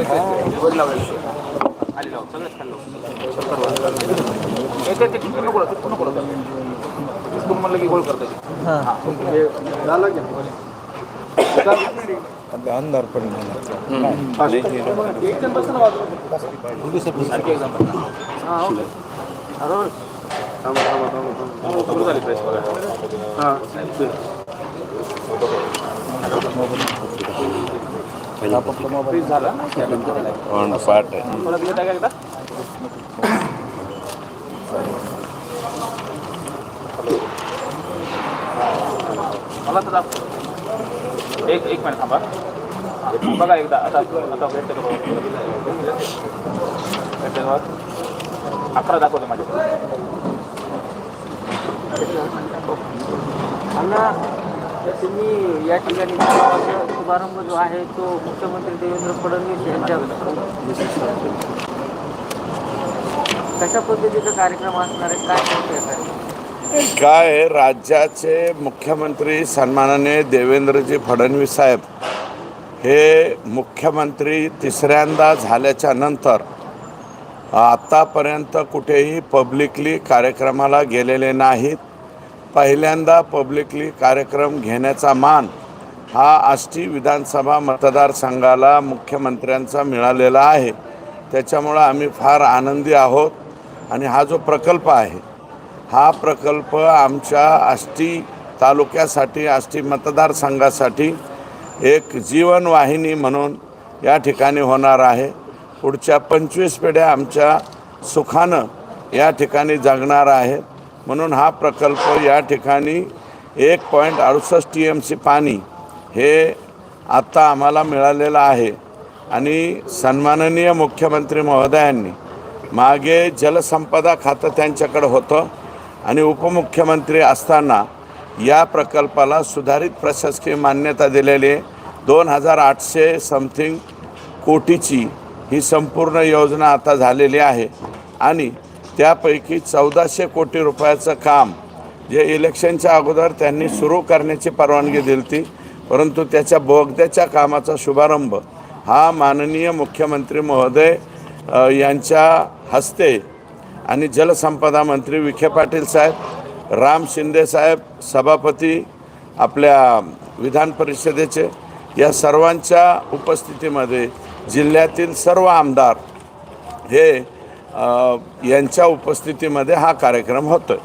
वर लावायचं. खाली लाव, सगळंच खाली लाव. शंकर वर. एक- एक- एक पूर्ण गोळा, पूर्ण गोळा कर. तू म्हणलं की गोळ करतो. अंधार पण एक जण बसा ना बाजूला. आणखी एक जण बसा. हो. बरोबर. सुरू झाली झाला पाठ आहे मला काय एकदा मला तर. एक एक मिनिट थांबा बघा एकदा आता आता wait करा. अकरा दाखवतो माझ्या अण्णा तुम्ही या ठिकाणी शुभारंभ जो आहे तो मुख्यमंत्री देवेंद्र फडणवीस यांच्या कशा पद्धतीचा कार्यक्रम असणार आहे? काय काय राज्याचे मुख्यमंत्री सन्मानाने देवेंद्रजी फडणवीस साहेब हे मुख्यमंत्री तिसऱ्यांदा झाल्याच्यानंतर आत्तापर्यंत कुठेही पब्लिकली कार्यक्रमाला गेलेले नाहीत. पहिल्यांदा पब्लिकली कार्यक्रम घेण्याचा मान हा आष्टी विधानसभा मतदारसंघाला मुख्यमंत्र्यांचा मिळालेला आहे. त्याच्यामुळं आम्ही फार आनंदी आहोत आणि हा जो प्रकल्प आहे हा प्रकल्प आमच्या आष्टी तालुक्यासाठी आष्टी मतदारसंघासाठी एक जीवनवाहिनी म्हणून या ठिकाणी होणार आहे. पुढच्या पंचवीस पिढ्या आमच्या सुखानं या ठिकाणी जगणार आहेत म्हणून हा प्रकल्प या ठिकाणी एक पॉईंट अडुसष्ट टी एम सी पाणी हे आत्ता आम्हाला मिळालेलं आहे. आणि सन्माननीय मुख्यमंत्री महोदयांनी मागे जलसंपदा खातं त्यांच्याकडं होतं आणि उपमुख्यमंत्री असताना या प्रकल्पाला सुधारित प्रशासकीय मान्यता दिलेली आहे. दोन हजार आठशे समथिंग कोटीची ही संपूर्ण योजना आता झालेली आहे. आणि त्यापैकी चौदाशे कोटी रुपयाचं काम जे इलेक्शनच्या अगोदर त्यांनी सुरू करण्याची परवानगी दिली ती परंतु त्याच्या बोगद्याच्या कामाचा शुभारंभ हा माननीय मुख्यमंत्री महोदय यांच्या हस्ते आणि जलसंपदा मंत्री विखे पाटील साहेब राम शिंदे साहेब सभापती आपल्या विधान परिषदेचे या सर्वांच्या उपस्थितीमध्ये जिल्ह्यातील सर्व आमदार हे यांच्या उपस्थितीमध्ये हा कार्यक्रम होतो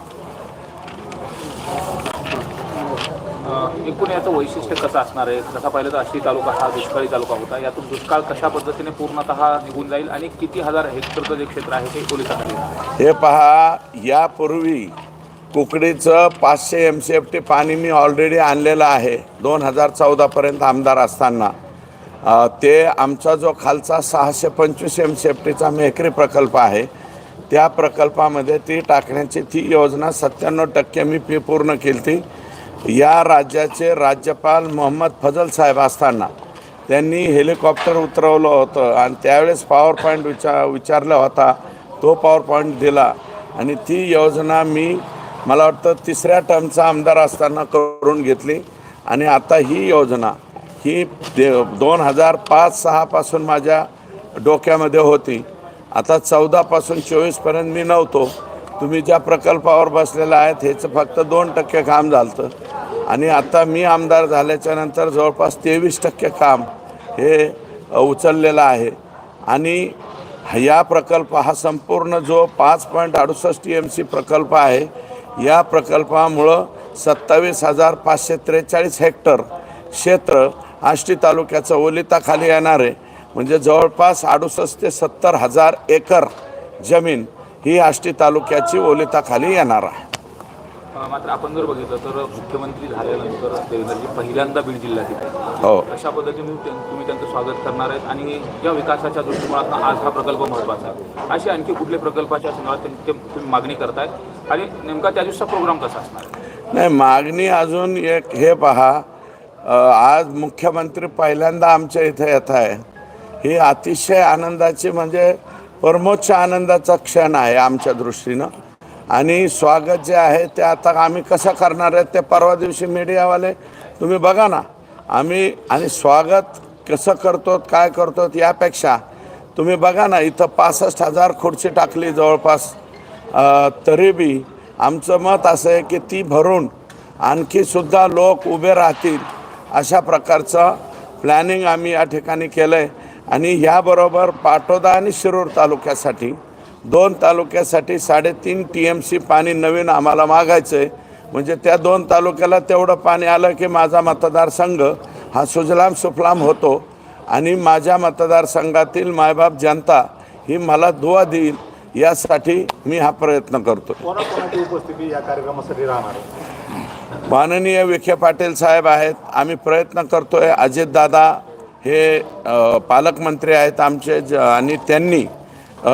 एकूण याचं वैशिष्ट्य कसं असणार आहे? जसा पाहिलं तर आष्टी तालुका हा दुष्काळी तालुका होता. यातून दुष्काळ कशा पद्धतीने पूर्णतः निघून जाईल आणि किती हजार हेक्टरचं जे क्षेत्र आहे ते पोलिसांना हे पहा यापूर्वी कुकडीचं पाचशे एम सी एफ टी पाणी मी ऑलरेडी आणलेलं आहे. दोन हजार चौदापर्यंत आमदार असताना. ते आमचा जो खालचा सहाशे पंचवीस एम सी एफ टीचा मेहकरी प्रकल्प आहे त्या प्रकल्पामध्ये ती टाकण्याची ती योजना सत्त्याण्णव टक्के मी पी पूर्ण केली ती या राज्याचे राज्यपाल मोहम्मद फजल साहेब असताना त्यांनी हेलिकॉप्टर उतरवलं होतं आणि त्यावेळेस पॉवर पॉईंट विचा विचारला होता. तो पॉवर पॉईंट दिला आणि ती योजना मी मला वाटतं तिसऱ्या टर्मचा आमदार असताना करून घेतली. आणि आता ही योजना ही दे दोन हजार पाच सहापासून माझ्या डोक्यामध्ये होती. आता चौदापासून चोवीसपर्यंत मी नव्हतो. तुम्ही ज्या प्रकल्पावर बसलेला आहेत ह्याचं फक्त दोन टक्के काम झालं आणि आता मी आमदार झाल्याच्यानंतर जवळपास तेवीस टक्के काम हे उचललेलं आहे. आणि या प्रकल्प हा संपूर्ण जो पाच पॉईंट अडुसष्ट एम सी प्रकल्प आहे या प्रकल्पामुळं सत्तावीस हजार पाचशे त्रेचाळीस हेक्टर क्षेत्र आष्टी तालुक्याचं ओलिताखाली येणार आहे. म्हणजे जवळपास अडुसष्ट ते सत्तर हजार एकर जमीन ही आष्टी तालुक्याची ओलिताखाली येणार आहे. मात्र आपण जर बघितलं तर मुख्यमंत्री झाल्यानंतर देवेंद्रजी पहिल्यांदा बीड जिल्ह्यात येत आहेत हो. अशा पद्धतीने तुम्ही त्यांचं स्वागत करणार आहेत आणि या विकासाच्या दृष्टिकोनातून आज हा प्रकल्प महत्त्वाचा आहे. असे आणखी कुठले प्रकल्पाच्या संदर्भात तुम्ही मागणी करतायत आणि नेमका त्या दिवसाचा प्रोग्राम कसा असणार? नाही मागणी अजून एक हे पहा आज मुख्यमंत्री पहिल्यांदा आमच्या इथे येत आहे. ही अतिशय आनंदाची म्हणजे परमोच्च आनंदाचा क्षण आहे आमच्या दृष्टीनं. आणि स्वागत जे आहे ते आता आम्ही कसं करणार आहे ते परवा दिवशी मीडियावाले तुम्ही बघा ना आम्ही आणि स्वागत कसं करतो काय करतो यापेक्षा तुम्ही बघा ना इथं पासष्ट हजार खुर्ची टाकली जवळपास. तरी बी आमचं मत असं आहे की ती भरून आणखीसुद्धा लोक उभे राहतील अशा प्रकारचं प्लॅनिंग आम्ही या ठिकाणी केलं आहे आणि ह्याबरोबर पाटोदा आणि शिरूर तालुक्यासाठी दोन तालुक्यासाठी साडेतीन टी एम सी पाणी नवीन आम्हाला मागायचं आहे म्हणजे त्या दोन तालुक्याला तेवढं पाणी आलं की माझा मतदारसंघ हा सुजलाम सुफलाम होतो. आणि माझ्या मतदारसंघातील मायबाप जनता ही मला दुवा देईल यासाठी मी हा प्रयत्न करतो उपस्थिती या कार्यक्रमासाठी राहणार माननीय विखे पाटील साहेब आहेत. आम्ही प्रयत्न करतोय. अजितदादा हे पालकमंत्री आहेत आमचे ज आणि त्यांनी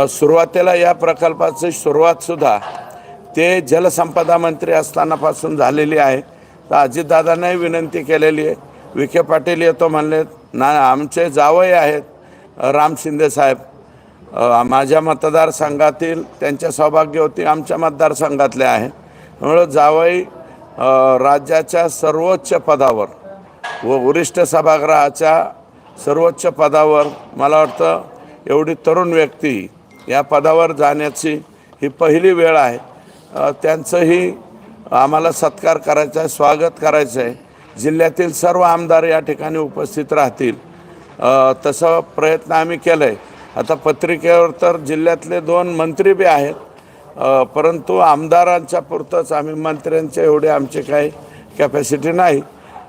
सुरुवातीला या प्रकल्पाची सुरुवातसुद्धा ते जलसंपदा मंत्री असतानापासून झालेली आहे. तर अजितदादांनाही विनंती केलेली आहे. विखे पाटील येतो म्हणले ना आमचे जावई आहेत. राम शिंदे साहेब माझ्या मतदारसंघातील त्यांच्या सौभाग्यवती आमच्या मतदारसंघातले आहे. त्यामुळं जावई राज्याच्या सर्वोच्च पदावर व वरिष्ठ सभागृहाच्या सर्वोच्च पदावर मला वाटतं एवढी तरुण व्यक्ती या पदावर जाण्याची ही पहिली वेळ आहे. त्यांचंही आम्हाला सत्कार करायचा आहे स्वागत करायचं आहे. जिल्ह्यातील सर्व आमदार या ठिकाणी उपस्थित राहतील. तसा तसं प्रयत्न आम्ही केलं आहे आता पत्रिकेवर तर जिल्ह्यातले दोन मंत्री बी आहेत. परंतु आमदारांच्या पुरतंच आम्ही मंत्र्यांच्या एवढे आमची काही कॅपॅसिटी नाही.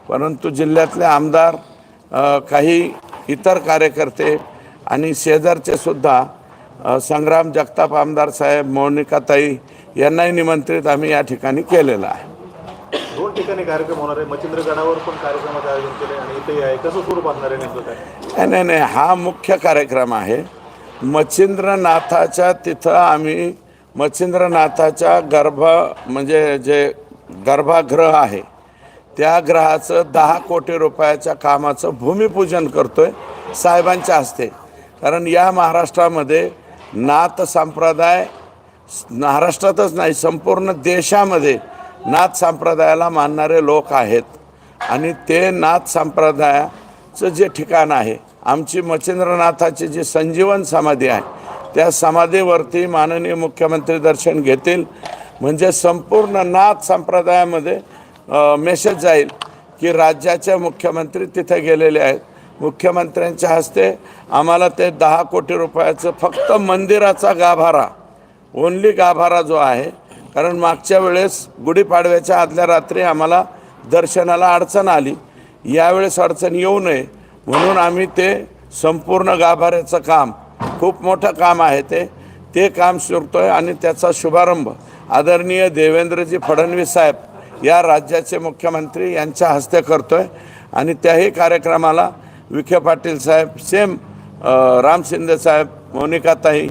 परंतु जिल्ह्यातले आमदार काही इतर कार्यकर्ते आणि शेजारचे सुद्धा संग्राम जगताप आमदार साहेब मोनिकाताई यांनाही निमंत्रित आम्ही या ठिकाणी केलेलं आहे. दोन ठिकाणी कार्यक्रम होणार आहे. मच्छिंद्रगडावर पण कार्यक्रमाचं आयोजन केलं आणि इथेही आहे. कसं स्वरूप असणार आहे नाही नाही. हा मुख्य कार्यक्रम आहे. मच्छिंद्रनाथाच्या तिथं आम्ही मच्छिंद्रनाथाच्या गर्भ म्हणजे जे गर्भागृह आहे त्या ग्रहाचं दहा कोटी रुपयाच्या कामाचं भूमिपूजन करतोय साहेबांच्या हस्ते. कारण या महाराष्ट्रामध्ये नाथ संप्रदाय महाराष्ट्रातच नाही संपूर्ण देशामध्ये नाथ संप्रदायाला मानणारे लोक आहेत. आणि ते नाथ संप्रदायाचं जे ठिकाण आहे आमची मच्छिंद्रनाथाची जी संजीवन समाधी आहे त्या समाधीवरती माननीय मुख्यमंत्री दर्शन घेतील. म्हणजे संपूर्ण नाथ संप्रदायामध्ये मेसेज जाईल की राज्याचे मुख्यमंत्री तिथे गेलेले आहेत. मुख्यमंत्र्यांच्या हस्ते आम्हाला ते दहा कोटी रुपयाचं फक्त मंदिराचा गाभारा ओनली गाभारा जो आहे कारण मागच्या वेळेस गुढीपाडव्याच्या आदल्या रात्री आम्हाला दर्शनाला अडचण आली. यावेळेस अडचण येऊ नये म्हणून आम्ही ते संपूर्ण गाभाऱ्याचं काम खूप मोठं काम आहे ते ते काम सुरतोय आणि त्याचा शुभारंभ आदरणीय देवेंद्रजी फडणवीस साहेब या राज्याचे मुख्यमंत्री यांच्या हस्ते करतो आहे आणि त्याही कार्यक्रमाला विखे पाटील साहेब सेम राम शिंदे साहेब मोनिकाताई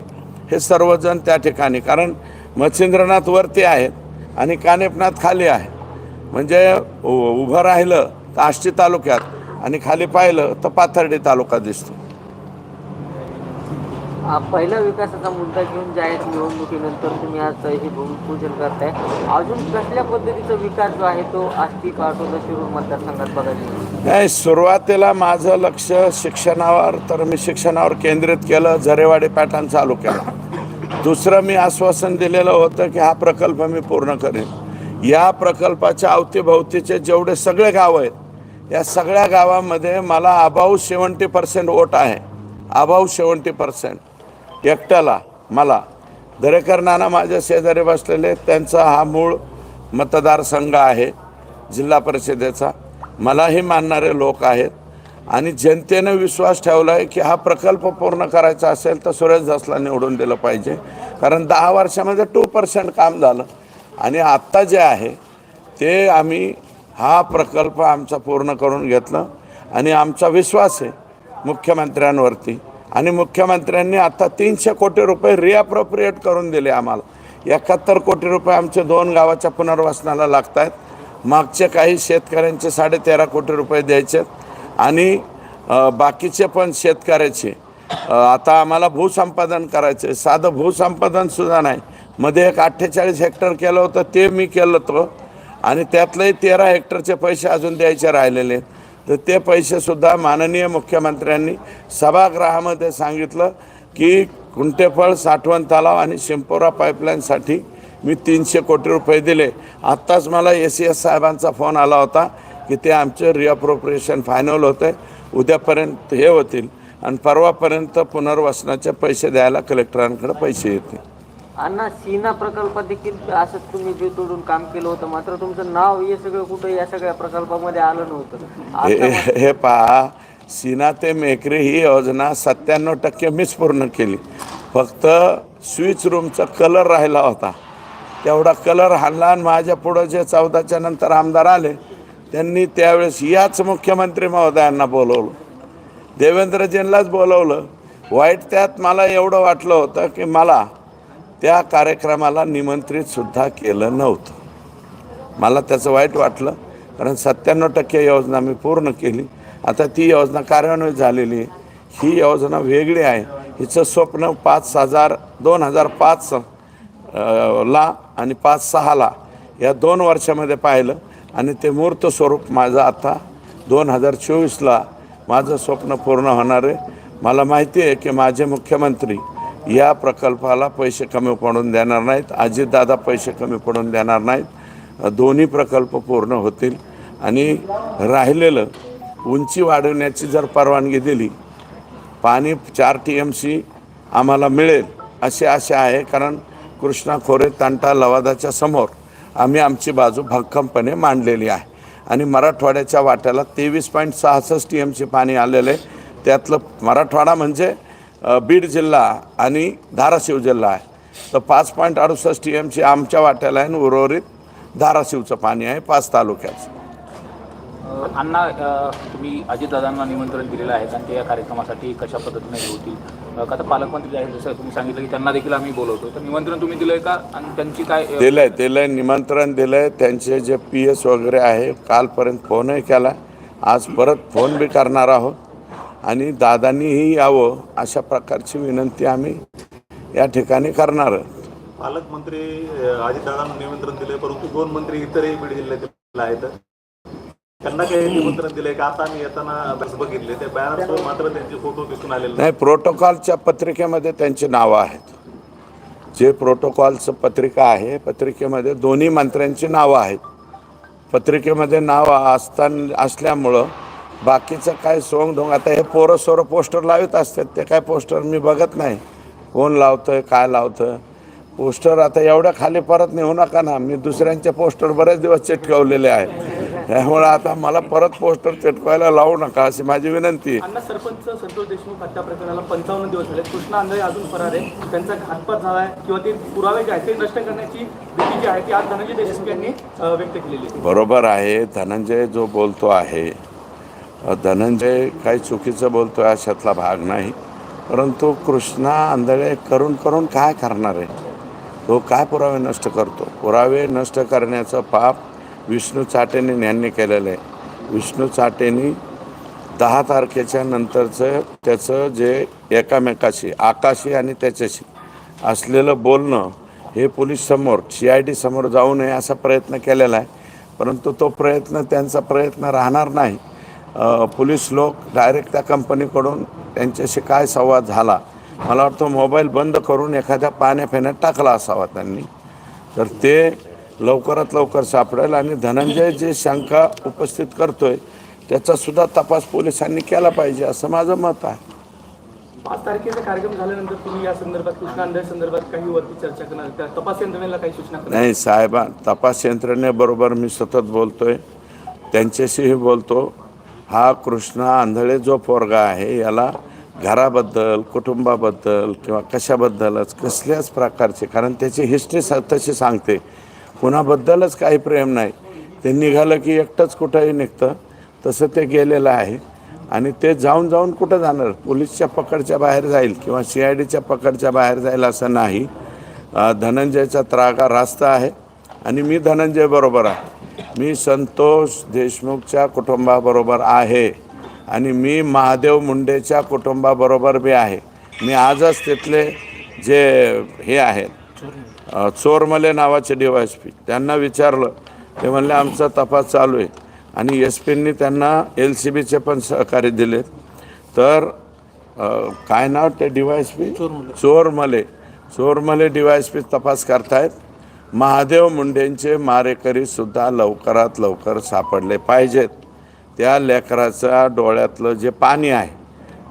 हे सर्वजण त्या ठिकाणी. कारण मच्छिंद्रनाथ वरती आहेत आणि कानेपनाथ खाली आहे. म्हणजे उ- उभं राहिलं तर आष्टी तालुक्यात आणि खाली पाहिलं तर पाथर्डी तालुका दिसतो. पहिला विकासाचा मुद्दा घेऊन जाहीर निवडणुकीनंतर तुम्ही आज हे भूमिपूजन करताय. अजून कसल्या पद्धतीचा विकास जो आहे तो आष्टी पाटोदा शिरूर मतदारसंघात बघायला नाही सुरुवातीला माझं लक्ष शिक्षणावर तर मी शिक्षणावर केंद्रित केलं झरेवाडी पॅटर्न चालू केला. दुसरं मी आश्वासन दिलेलं होतं की हा प्रकल्प मी पूर्ण करेन. या प्रकल्पाच्या अवतीभोवतीचे जेवढे सगळे गाव आहेत या सगळ्या गावामध्ये मला अबाऊ सेवन्टी पर्सेंट वोट आहे. About seventy percent. एकट्याला मला. दरेकर नाना माझ्या शेजारी बसलेले त्यांचा हा मूळ मतदारसंघ आहे जिल्हा परिषदेचा. मलाही मानणारे लोक आहेत. आणि जनतेनं विश्वास ठेवला आहे की हा प्रकल्प पूर्ण करायचा असेल तर सुरेश धसला निवडून दिलं पाहिजे. कारण दहा वर्षामध्ये टू पर्सेंट काम झालं. आणि आत्ता जे आहे ते आम्ही हा प्रकल्प आमचा पूर्ण करून घेतलं. आणि आमचा विश्वास आहे मुख्यमंत्र्यांवरती. आणि मुख्यमंत्र्यांनी आता तीनशे कोटी रुपये रिअप्रोप्रिएट करून दिले आम्हाला. एकाहत्तर कोटी रुपये आमच्या दोन गावाच्या पुनर्वसनाला लागत आहेत मागचे काही शेतकऱ्यांचे साडेतेरा कोटी रुपये द्यायचे आणि बाकीचे पण शेतकऱ्याचे. आता आम्हाला भूसंपादन करायचं साधं भूसंपादनसुद्धा नाही. मध्ये एक अठ्ठेचाळीस हेक्टर केलं होतं ते मी केलं होतं. आणि त्यातलंही तेरा हेक्टरचे पैसे अजून द्यायचे राहिलेले आहेत. तर ते पैसेसुद्धा माननीय मुख्यमंत्र्यांनी सभागृहामध्ये सांगितलं की कुंटेफळ साठवण तलाव आणि शिंपोरा पाईपलाईनसाठी मी तीनशे कोटी रुपये दिले. आत्ताच मला एस सी एस साहेबांचा फोन आला होता की ते आमचे रिअप्रोप्रिएशन फायनल होते. उद्यापर्यंत हे होतील. आणि परवापर्यंत पुनर्वसनाचे पैसे द्यायला कलेक्टरांकडे पैसे येतील. अण्णा सीना प्रकल्प देखील असंच तुम्ही जीव तोडून काम केलं होतं. मात्र तुमचं नाव हे सगळं कुठं या सगळ्या प्रकल्पामध्ये आलं नव्हतं. हे हे पहा सीना ते मेकरी ही योजना सत्त्याण्णव टक्के मीच पूर्ण केली. फक्त स्विच रूमचा कलर राहिला होता. तेवढा कलर हाणला आणि माझ्या पुढं जे चौदाच्या नंतर आमदार आले त्यांनी त्यावेळेस याच मुख्यमंत्री महोदयांना बोलवलं. देवेंद्रजींनाच बोलवलं. वाईट त्यात मला एवढं वाटलं होतं की मला त्या कार्यक्रमाला निमंत्रित सुद्धा केलं नव्हतं. मला त्याचं वाईट वाटलं कारण सत्त्याण्णव टक्के योजना मी पूर्ण केली. आता ती योजना कार्यान्वित झालेली आहे. ही योजना वेगळी आहे. हिचं स्वप्न पाच हजार दोन हजार पाच ला आणि पाच सहाला या दोन वर्षामध्ये पाहिलं आणि ते मूर्त स्वरूप माझं आता दोन हजार चोवीसला माझं स्वप्न पूर्ण होणार आहे. मला माहिती आहे की माझे मुख्यमंत्री या प्रकल्पाला पैसे कमी पडून देणार नाहीत. अजितदादा पैसे कमी पडून देणार नाहीत. दोन्ही प्रकल्प पूर्ण होतील. आणि राहिलेलं उंची वाढवण्याची जर परवानगी दिली पाणी चार टी एम सी आम्हाला मिळेल अशी आशा आहे. कारण कृष्णा खोरे तांटा लवादाच्या समोर आम्ही आमची बाजू भक्कमपणे मांडलेली आहे. आणि मराठवाड्याच्या वाट्याला तेवीस पॉईंट सहासष्ट टी एम सी पाणी आलेलं आहे. त्यातलं मराठवाडा म्हणजे बीड जिल्हा आणि धाराशिव जिल्हा आहे. तर पाच पॉईंट अडुसष्ट टी एम सी आमच्या वाट्याला आहे आणि उर्वरित धाराशिवचं पाणी आहे पाच तालुक्याचं. अण्णा तुम्ही अजितदादांना निमंत्रण दिलेलं आहे आणि ते या कार्यक्रमासाठी कशा पद्धतीने होतील? का तर पालकमंत्री आहेत जसं तुम्ही सांगितलं की त्यांना देखील आम्ही बोलवतो तर निमंत्रण तुम्ही दिलंय का? आणि त्यांची काय अ, दिलंय दिलंय निमंत्रण दिलंय. त्यांचे जे पी एस वगैरे आहे कालपर्यंत फोनही केला. आज परत फोन बी करणार आहोत. आणि दादांनीही यावं अशा प्रकारची विनंती आम्ही या ठिकाणी करणार. पालकमंत्री अजितदादांना निमंत्रण दिले परंतु दोन मंत्री इतरही बीड जिल्ह्यातील आहेत. त्यांना काही निमंत्रण दिलंय का? आता आम्ही येताना बघितले. त्या बॅनरवर मात्र त्यांचे फोटो दिसून आलेले नाही प्रोटोकॉलच्या पत्रिकेमध्ये त्यांची नावं आहेत. जे प्रोटोकॉलचं पत्रिका आहे पत्रिकेमध्ये दोन्ही मंत्र्यांची नावं आहेत. पत्रिकेमध्ये नाव असताना असल्यामुळं बाकीचं काय सोंग ढोंग आता हे पोरं सोरं पोस्टर लावत असतात ते काय पोस्टर मी बघत नाही. कोण लावतंय काय लावतं पोस्टर आता एवढ्या खाली परत नेऊ नका ना मी दुसऱ्यांचे पोस्टर बरेच दिवस चिटकवलेले आहे. त्यामुळे आता मला परत पोस्टर चिटकवायला लावू नका अशी माझी विनंती. अण्णा सरपंच संतोष देशमुख हत्या प्रकरणाला पंचावन्न दिवस झाले कृष्णा अजून फरार आहे त्यांचा घातपात झाला आहे किंवा ते पुरावे जे आहेत ते नष्ट करण्याची भीती जी आहे ती आज धनंजय देशमुख यांनी व्यक्त केलेली बरोबर आहे धनंजय जो बोलतो आहे धनंजय काही चुकीचं बोलतो आहे अशातला भाग नाही. परंतु कृष्णा आंधळे करून करून काय करणार आहे? तो काय पुरावे नष्ट करतो? पुरावे नष्ट करण्याचं पाप विष्णू चाटेने यांनी केलेलं आहे. विष्णू चाटेनी दहा तारखेच्या नंतरचं त्याचं जे एकामेकाशी आकाशी आणि त्याच्याशी असलेलं बोलणं हे पोलीस समोर सी आय डी समोर जाऊ नये असा प्रयत्न केलेला आहे. परंतु तो प्रयत्न त्यांचा प्रयत्न राहणार नाही. पोलीस लोक डायरेक्ट त्या कंपनीकडून त्यांच्याशी काय संवाद झाला? मला वाटतं मोबाईल बंद करून एखाद्या पाण्या फेण्यात टाकला असावा त्यांनी. तर ते लवकरात लवकर सापडेल आणि धनंजय जे शंका उपस्थित करतोय त्याचा सुद्धा तपास पोलिसांनी केला पाहिजे असं माझं मत आहे. पाच तारखेचा कार्यक्रम झाल्यानंतर तुम्ही या संदर्भात कृष्णा आंधळे संदर्भात काही वरती चर्चा करणार तपास यंत्रणेला काही सूचना नाही साहेबा तपास यंत्रणेबरोबर मी सतत बोलतोय. त्यांच्याशीही बोलतो. हा कृष्णा आंधळे जो पोरगा आहे याला घराबद्दल कुटुंबाबद्दल किंवा कशाबद्दलच कसल्याच प्रकारचे कारण त्याची हिस्ट्री स तशी सांगते. कुणाबद्दलच काही प्रेम नाही. ते निघालं की एकटंच कुठंही निघतं. तसं ते गेलेलं आहे. आणि ते जाऊन जाऊन कुठं जाणार? पोलीसच्या पकडच्या बाहेर जाईल किंवा सी आय डीच्या पकडच्या बाहेर जाईल असं नाही. धनंजयचा त्रागा रास्त आहे. आणि मी धनंजय बरोबर आहे. मी संतोष देशमुखच्या कुटुंबाबरोबर आहे आणि मी महादेव मुंडेच्या कुटुंबाबरोबर बी आहे. मी आजच तिथले जे हे आहेत चोरमले नावाचे डी वाय एस पी त्यांना विचारलं. ते म्हणले आमचा तपास चालू आहे. आणि एस पींनी त्यांना एल सी बीचे पण सहकार्य दिलेत. तर काय नाव ते डिवायस पी? चोरमले. चोरमले. डिवायस पी तपास करतायत. महादेव मुंडेंचे मारेकरी सुद्धा लवकरात लवकर सापडले पाहिजेत. त्या लेकराच्या डोळ्यातलं जे पाणी आहे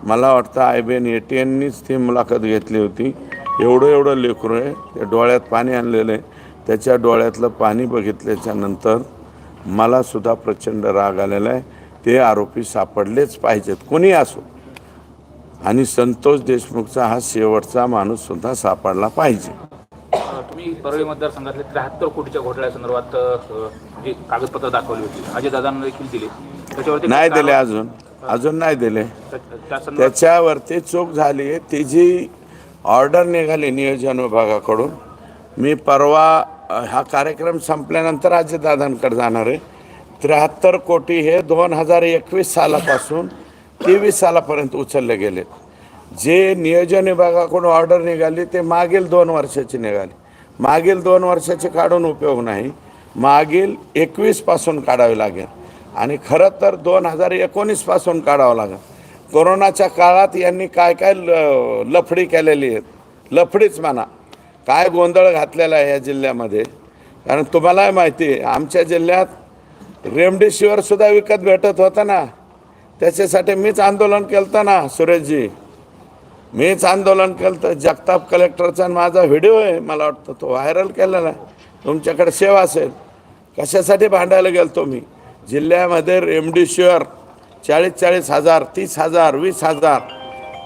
मला वाटतं I B N A T एननीच ती मुलाखत घेतली होती. एवढं एवढं लेकरू आहे त्या डोळ्यात पाणी आणलेलं आहे. त्याच्या डोळ्यातलं पाणी बघितल्याच्या नंतर मला सुद्धा प्रचंड राग आलेला आहे. ते आरोपी सापडलेच पाहिजेत कोणी असो. आणि संतोष देशमुखचा हा शेवटचा माणूससुद्धा सापडला पाहिजे. तुम्ही परळी मतदारसंघातले त्र्याहत्तर कोटीच्या घोटाळ्यासंदर्भात अ, जी कागदपत्र दाखवली होती अजय दादांना देखील दिली. त्याच्यावरती नाही दिले कारवाई- अजून. अजून नाही दिले. त्या- त्या संदर्भात त्याच्यावरती चूक झाली. आहे ती जी ऑर्डर निघाली नियोजन विभागाकडून मी परवा अ, हा कार्यक्रम संपल्यानंतर अजितदादांकडे जाणार आहे. त्र्याहत्तर कोटी हे दोन हजार एकवीस सालापासून तेवीस सालापर्यंत उचलले गेले जे नियोजन विभागाकडून ऑर्डर निघाली ते मागील दोन वर्षाची निघाली. मागील दोन वर्षाचे काढून उपयोग नाही. मागील एकवीसपासून काढावी लागेल. आणि खरं तर दोन हजार एकोणीसपासून काढावं लागेल. कोरोनाच्या काळात यांनी काय काय ल लफडी केलेली आहेत. लफडीच म्हणा. काय गोंधळ घातलेला आहे या जिल्ह्यामध्ये. कारण तुम्हालाही माहिती आहे आमच्या जिल्ह्यात रेमडेसिवीरसुद्धा विकत भेटत होतं ना. त्याच्यासाठी मीच आंदोलन केलं ना सुरेशजी. मीच आंदोलन केलं तर जगताप कलेक्टरचा आणि माझा व्हिडिओ आहे मला वाटतं तो व्हायरल केलेला. आहे तुमच्याकडे सेवा असेल. कशासाठी भांडायला गेलतो मी? जिल्ह्यामध्ये रेमडेसिवीर चाळीस चाळीस हजार तीस हजार वीस हजार.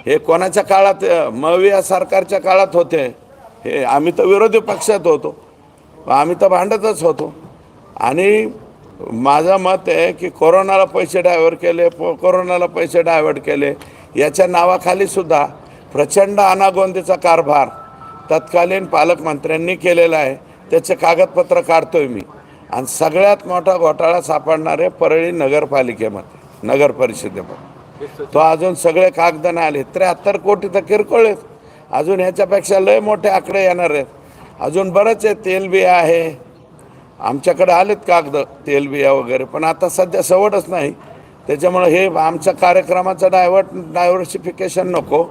हे कोणाच्या काळात मविया सरकारच्या काळात होते? हे आम्ही तर विरोधी पक्षात होतो. आम्ही तर भांडतच होतो. आणि माझं मत आहे की कोरोनाला पैसे डायव्हर्ट केले कोरोनाला पैसे डायव्हर्ट केले. याच्या नावाखाली सुद्धा प्रचंड अनागोंदीचा कारभार तत्कालीन पालकमंत्र्यांनी केलेला आहे. त्याचे कागदपत्र काढतोय मी. आणि सगळ्यात मोठा घोटाळा सापडणारे परळी नगरपालिकेमध्ये नगर परिषदेमध्ये. तो अजून सगळे कागद नाही आले त्र्याहत्तर कोटी तर किरकोळ आहेत. अजून ह्याच्यापेक्षा लय मोठे आकडे येणार आहेत. अजून बरंच आहे तेलबिया आहे. आमच्याकडे आलेत कागद तेलबिया वगैरे. पण आता सध्या सवडच नाही. त्याच्यामुळं हे आमच्या कार्यक्रमाचं डायव्हर्ट डायव्हर्सिफिकेशन नको.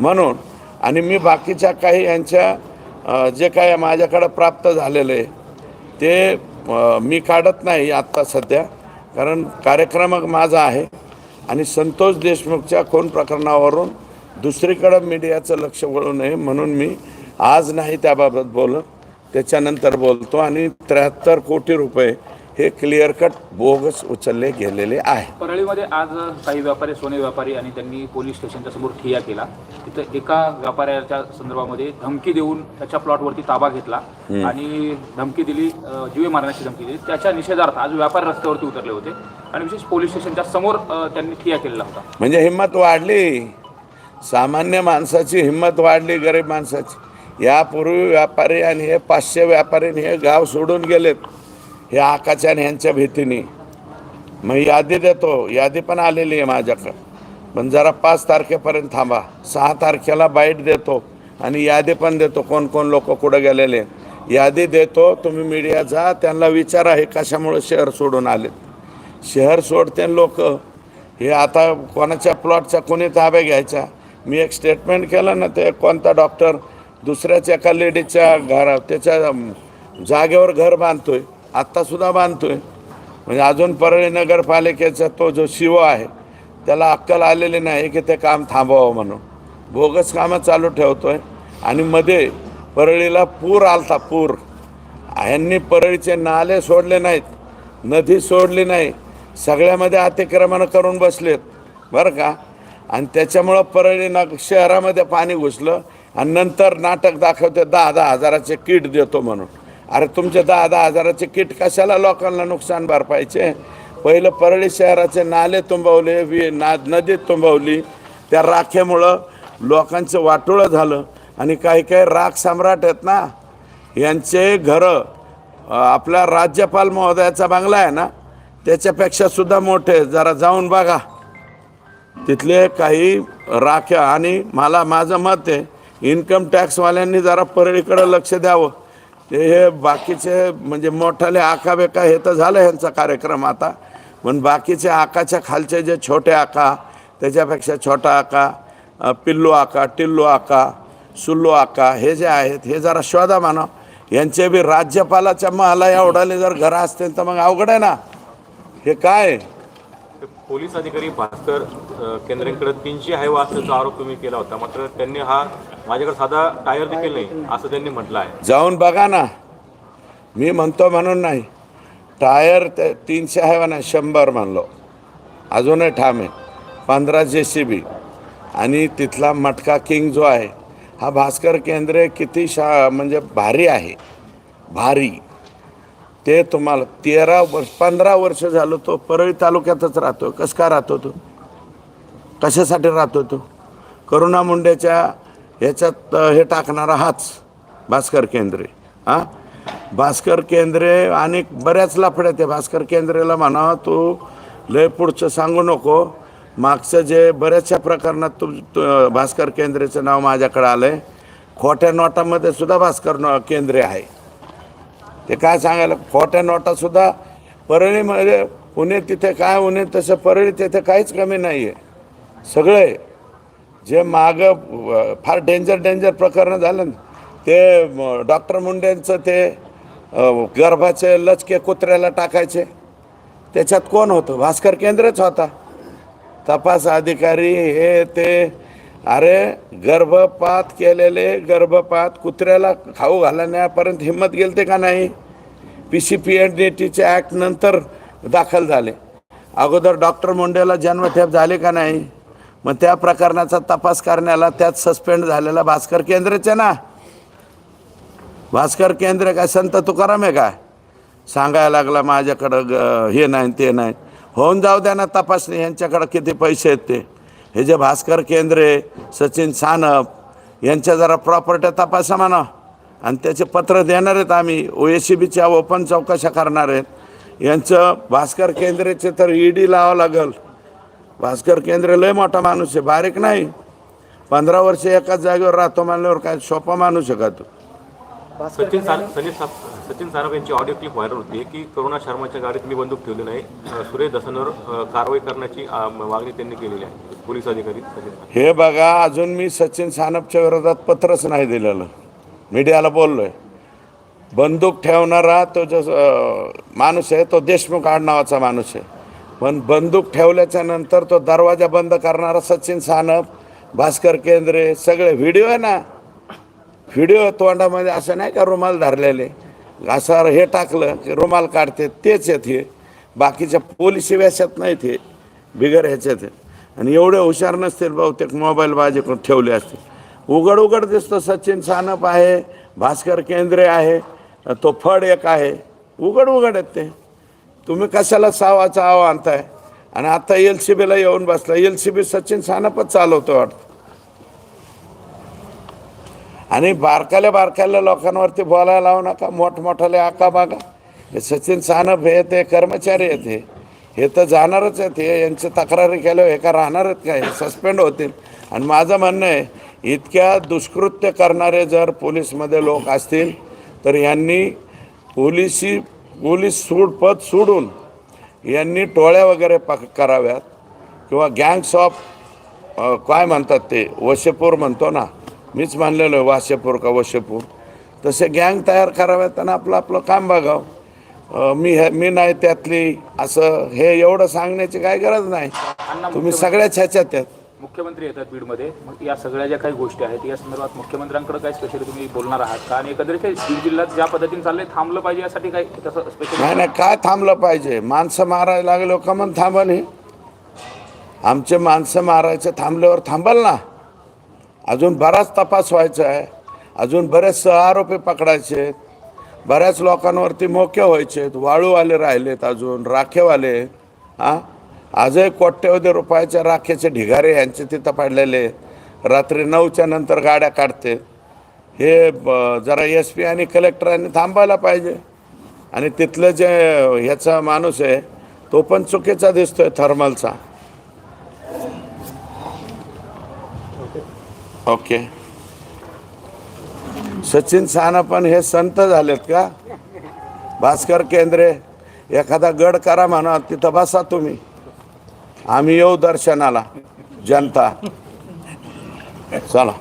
म्हणून आणि मी बाकीच्या काही यांच्या जे काय माझ्याकडं प्राप्त झालेलं आहे ते मी काढत नाही आत्ता सध्या कारण कार्यक्रम माझा आहे. आणि संतोष देशमुखच्या खून प्रकरणावरून दुसरीकडं मीडियाचं लक्ष वळू नये म्हणून मी आज नाही त्याबाबत बोलत त्याच्यानंतर बोलतो. आणि त्र्याहत्तर कोटी रुपये हे क्लिअर कट बोगस उचलले गेलेले आहे. परळीमध्ये आज काही व्यापारी सोने व्यापारी आणि त्यांनी पोलीस स्टेशनच्या समोर ठिय्या केला. तिथं एका व्यापाऱ्याच्या संदर्भामध्ये धमकी देऊन त्याच्या प्लॉटवरती ताबा घेतला आणि धमकी दिली जीवे मारण्याची धमकी दिली. त्याच्या निषेधार्थ आज व्यापारी रस्त्यावरती उतरले होते आणि विशेष पोलीस स्टेशनच्या समोर त्यांनी ठिय्या केलेला होता. म्हणजे हिंमत वाढली. सामान्य माणसाची हिंमत वाढली गरीब माणसाची. यापूर्वी व्यापारी आणि हे पाचशे व्यापारी हे गाव सोडून गेलेत. हे आकाच्या यांच्या ह्यांच्या भीतीने. मग यादी देतो. यादी पण आलेली आहे माझ्याकडं. पण जरा पाच तारखेपर्यंत थांबा. सहा तारखेला बाईट देतो आणि यादी पण देतो. कोण कोण लोक कुठं गेलेले यादी देतो. तुम्ही मीडिया जा. त्यांना विचारा हे कशामुळे शहर सोडून आलेत. शहर सोडते लोक. हे आता कोणाच्या प्लॉटचा कोणी ताब्या घ्यायचा मी एक स्टेटमेंट केलं ना ते कोणता डॉक्टर दुसऱ्याच्या एका लेडीच्या घरा त्याच्या जागेवर घर बांधतोय. आत्तासुद्धा बांधतोय. म्हणजे अजून परळी नगरपालिकेचा तो जो शिव आहे त्याला अक्कल आलेली नाही की ते काम थांबवावं म्हणून. बोगस कामं चालू ठेवतोय आणि मध्ये परळीला पूर आलता पूर. ह्यांनी परळीचे नाले सोडले नाहीत नदी सोडली नाही सगळ्यामध्ये अतिक्रमण करून बसलेत बरं का? आणि त्याच्यामुळं परळी नग शहरामध्ये पाणी घुसलं आणि नंतर नाटक दाखवते दहा दहा हजाराचे किट देतो म्हणून. अरे तुमचे दहा दहा हजाराचे किट कशाला लोकांना नुकसान भरपायचे? पहिलं परळी शहराचे नाले तुंबवले वि ना नदीत तुंबवली. त्या राखेमुळं लोकांचं वाटोळं झालं. आणि काही काही राख सम्राट आहेत ना यांचे घरं आपल्या राज्यपाल महोदयाचा बंगला आहे ना त्याच्यापेक्षा सुद्धा मोठे जरा जाऊन बघा. तिथले काही राख्या आणि मला माझं मत आहे इन्कम टॅक्सवाल्यांनी जरा परळीकडं लक्ष द्यावं. ते हे बाकीचे म्हणजे मोठाले आकाबेका हे तर झालं ह्यांचा कार्यक्रम आता. पण बाकीचे आकाच्या खालचे जे छोटे आका त्याच्यापेक्षा छोटा आका पिल्लू आका टिल्लू आका सुल्लू आका हे जे आहेत हे जरा शोधा मानव यांचे बी राज्यपालाच्या मला एवढाले जर घरं असतील तर मग अवघड आहे ना. हे काय? आहे? पोलीस अधिकारी भास्कर केंद्रेकडे केंद्रेंकडे तीनशे हायवा असल्याचा आरोप तुम्ही केला होता. मात्र त्यांनी हा माझ्याकडे साधा टायर देखील नाही असं त्यांनी म्हटलं आहे. जाऊन बघा ना. मी म्हणतो म्हणून नाही. टायर ते तीनशे आहे ना शंभर म्हणलो. अजूनही ठाम आहे. पंधरा जे सी बी आणि तिथला मटका किंग जो आहे हा भास्कर केंद्रे किती शा म्हणजे भारी आहे. भारी. ते तुम्हाला तेरा वर्ष पंधरा वर्ष झालं तो परळी तालुक्यातच राहतो कसं का राहतो तो? कशासाठी राहतो तो? करुणा मुंडेच्या ह्याच्यात हे टाकणारा हाच भास्कर केंद्रे. हां? भास्कर केंद्रे आणि बऱ्याच लफड्यात आहे भास्कर केंद्रेला म्हणा तू लय पुढचं सांगू नको. मागचं जे बऱ्याचशा प्रकरणात तू भास्कर केंद्रेचं नाव माझ्याकडे आलं आहे खोट्या नोटामध्ये सुद्धा भास्कर केंद्रे आहे. ते काय सांगायला खोट्या नोटासुद्धा परळीमध्ये पुणे तिथे काय उणे तसं परळी तिथे काहीच कमी नाही आहे सगळे जे मागं फार डेंजर डेंजर प्रकरणं झालं ते डॉक्टर मुंडेंचं ते गर्भाचे लचके कुत्र्याला टाकायचे. त्याच्यात कोण होतं? भास्कर केंद्रच होता. तपास अधिकारी हे ते अरे गर्भपात केलेले गर्भपात कुत्र्याला खाऊ घालण्यापर्यंत हिंमत गेलते का नाही? P C P N D टीचे ॲक्ट नंतर दाखल झाले. अगोदर डॉक्टर मुंडेला जन्मठेप झाले का नाही? मग त्या प्रकरणाचा तपास करण्याला त्यात सस्पेंड झालेला भास्कर केंद्रचे ना? भास्कर केंद्र काय संत तुकाराम आहे का? सांगायला लागला माझ्याकडं ग- हे नाही ते नाही. होऊन जाऊ द्या ना तपासणी यांच्याकडं किती पैसे आहेत ते? हे जे भास्कर केंद्रे सचिन सानप यांच्या जरा प्रॉपर्ट्या तपासा म्हणा. आणि त्याचे पत्र देणार आहेत आम्ही. ओ एस सी बीच्या ओपन चौकशा करणार आहेत. यांचं भास्कर केंद्रेचे तर ईडी लावावं लागेल. भास्कर केंद्र लय मोठा माणूस आहे. बारीक नाही. पंधरा वर्ष एकाच जागेवर राहतो म्हणल्यावर काय सोपा माणूस आहे का तू? सचिन सार सचिन सचिन सारप यांची ऑडिओ क्लिप व्हायरल होती. की करुणा शर्माच्या गाडीत मी बंदूक ठेवली नाही. सुरेश दसनवर कारवाई करण्याची मागणी त्यांनी केलेली आहे. पोलीस अधिकारी. हे बघा अजून मी सचिन सानपच्या विरोधात पत्रच नाही दिलेलं. मीडियाला बोललोय. बंदूक ठेवणारा तो जो माणूस आहे तो देशमुख आडनावाचा माणूस आहे. पण बंदूक ठेवल्याच्या नंतर तो दरवाजा बंद करणारा सचिन सानप भास्कर केंद्रे सगळे व्हिडिओ आहे ना व्हिडिओ तोंडामध्ये असं नाही का रुमाल धरलेले? असं हे टाकलं की रुमाल काढते तेच आहेत हे. बाकीच्या पोलिसी वेशात नाहीत हे. बिगर ह्याच्यात आणि एवढे हुशार नसतील बहुतेक मोबाईल बाजी करून ठेवले असतील. उघड उघड दिसतो सचिन सानप आहे भास्कर केंद्रे आहे तो फड एक आहे. उघड उघड आहेत ते. तुम्ही कशाला सावाचा आव आणताय? आणि आता एल सी बीला येऊन बसला. एल सी बी सचिन सानपच चालवतो वाटतं. आणि बारकाल्या बारकाल्या लोकांवरती बोलायला लावू नका. मोठमोठाले आका बागा. हे सचिन सानप हे ते कर्मचारी आहेत हे. हे तर जाणारच आहेत. हे यांची तक्रारी केल्यावर हे का राहणार आहेत का? हे सस्पेंड होतील. आणि माझं म्हणणं आहे इतक्या दुष्कृत्य करणारे जर पोलीसमध्ये लोक असतील तर यांनी पोलिसी पोलीस सूड पद सोडून यांनी टोळ्या वगैरे पक कराव्यात. किंवा गँग्स ऑफ काय म्हणतात ते? वशेपूर म्हणतो ना. मीच मानलेलो आहे वाशेपूर का वशेपूर तसे गँग तयार कराव्यात आणि आपलं आपलं काम बघावं. मी हे मी नाही त्यातली असं हे एवढं सांगण्याची काय गरज नाही. तुम्ही सगळ्याच ह्याच्यात आहेत. मुख्यमंत्री येतात बीडमध्ये. मग या सगळ्या ज्या काही गोष्टी आहेत या संदर्भात मुख्यमंत्र्यांकडे काय स्पेशली तुम्ही बोलणार आहात का? आणि एकंदरीत बीड जिल्ह्यात ज्या पद्धतीने चाललंय थांबलं पाहिजे यासाठी काय तसं स्पेशली नाही नाही काय थांबलं पाहिजे? माणसं मारायला लागलो का मग थांबल हे आमचे माणसं मारायचं थांबल्यावर थांबल ना. अजून बराच तपास व्हायचा आहे. अजून बरेच आरोपी पकडायचे. आहेत. बऱ्याच लोकांवरती मोके व्हायचे. वाळूवाले राहिलेत अजून राखेवाले. हां? आजही कोट्यवधी रुपयाच्या राखेचे ढिगारे यांचे तिथं पडलेले आहेत. रात्री नऊच्या नंतर गाड्या काढते. हे ब- जरा एस पी आणि कलेक्टरांनी थांबायला पाहिजे. आणि तिथलं जे ह्याचा माणूस आहे तो पण चुकीचा दिसतोय थर्मलचा. ओके. सचिन साना पण हे संत झालेत का? भास्कर केंद्रे एखादा गड करा म्हणा तिथं बसा तुम्ही. आम्ही येऊ दर्शनाला जनता. चला.